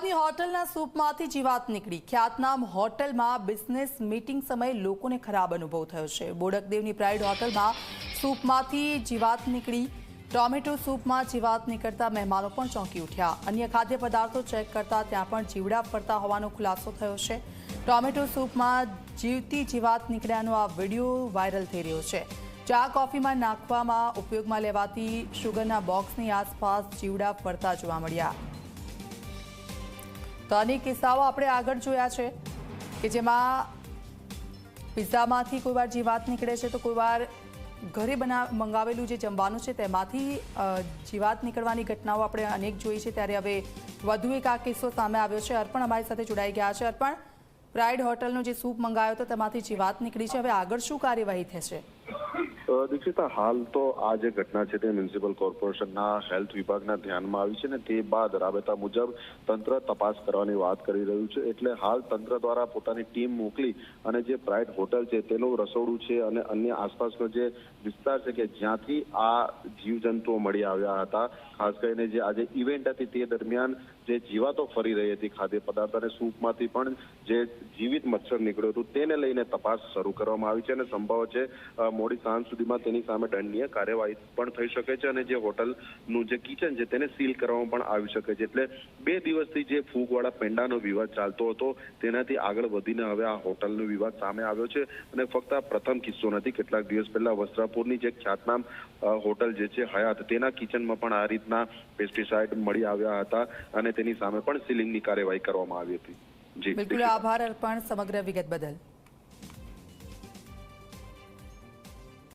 અમદાવાદની હોટલના સૂપમાંથી જીવાત નીકળી. ખ્યાતનામ હોટલમાં બિઝનેસ મીટિંગ સમયે લોકોને ખરાબ અનુભવ થયો છે. બોડકદેવની પ્રાઇડ હોટલમાં સૂપમાંથી જીવાત નીકળી. ટોમેટો સૂપમાં જીવાત નીકળતા મહેમાનો પણ ચોંકી ઉઠ્યા. અન્ય ખાદ્ય પદાર્થો ચેક કરતા ત્યાં પણ જીવડા ફરતા હોવાનો ખુલાસો થયો છે. ટોમેટો સૂપમાં જીવતી જીવાત નીકળ્યાનો આ વીડિયો વાયરલ થઈ રહ્યો છે. ચા કોફીમાં નાખવામાં ઉપયોગમાં લેવાતી શુગરના બોક્સની આસપાસ જીવડા ફરતા જોવા મળ્યા. તો અનેક કિસ્સાઓ આપણે આગળ જોયા છે કે જેમાં પિઝામાંથી કોઈ વાર જીવાત નીકળે છે તો કોઈ વાર ઘરે બના મંગાવેલું જે જમવાનું છે તેમાંથી જીવાત નીકળવાની ઘટનાઓ આપણે અનેક જોઈ છે. ત્યારે હવે વધુ એક આ કિસ્સો સામે આવ્યો છે. અર્પણ અમારી સાથે જોડાઈ ગયા છે. અર્પણ પ્રાઇડ હોટલનો જે સૂપ મંગાવ્યો હતો તેમાંથી જીવાત નીકળી છે. હવે આગળ શું કાર્યવાહી થશે? દીક્ષિતા, હાલ તો આ જે ઘટના છે તે મ્યુનિસિપલ કોર્પોરેશનના હેલ્થ વિભાગના ધ્યાનમાં આવી છે ને તે બાદ રાબેતા મુજબ તંત્ર તપાસ કરવાની વાત કરી રહ્યું છે. એટલે હાલ તંત્ર દ્વારા પોતાની ટીમ મોકલી અને જે પ્રાઇટ હોટલ છે તેનું રસોડું છે અને અન્ય આસપાસનો જે વિસ્તાર છે કે જ્યાંથી આ જીવજંતુઓ મળી આવ્યા હતા, ખાસ કરીને જે આજે ઇવેન્ટ હતી તે દરમિયાન જે જીવાતો ફરી રહી હતી ખાદ્ય પદાર્થ અને સૂપમાંથી પણ જે જીવિત મચ્છર નીકળ્યું હતું તેને લઈને તપાસ શરૂ કરવામાં આવી છે અને સંભવ છે મોડી સાંજ સુધીમાં તેની સામે દંડનીય કાર્યવાહી પણ થઈ શકે છે અને જે હોટલનું જે કિચન છે તેને સીલ કરવામાં પણ આવી શકે છે. એટલે બે દિવસથી જે ફૂગવાળા પેંડાનો વિવાદ ચાલતો હતો, તેનાથી આગળ વધીને હવે આ હોટલનો વિવાદ સામે આવ્યો છે અને ફક્ત આ પ્રથમ કિસ્સો નથી, કેટલાક દિવસ પહેલા વસ્ત્રાપુરની જે ખ્યાતનામ હોટલ જે છે હયાત, તેના કિચનમાં પણ આ રીતના પેસ્ટિસાઇડ મળી આવ્યા હતા અને તેની સામે પણ સીલિંગની કાર્યવાહી કરવામાં આવી હતી. જી. બિલકુલ, આભાર અર્પણ સમગ્ર વિગત બદલ.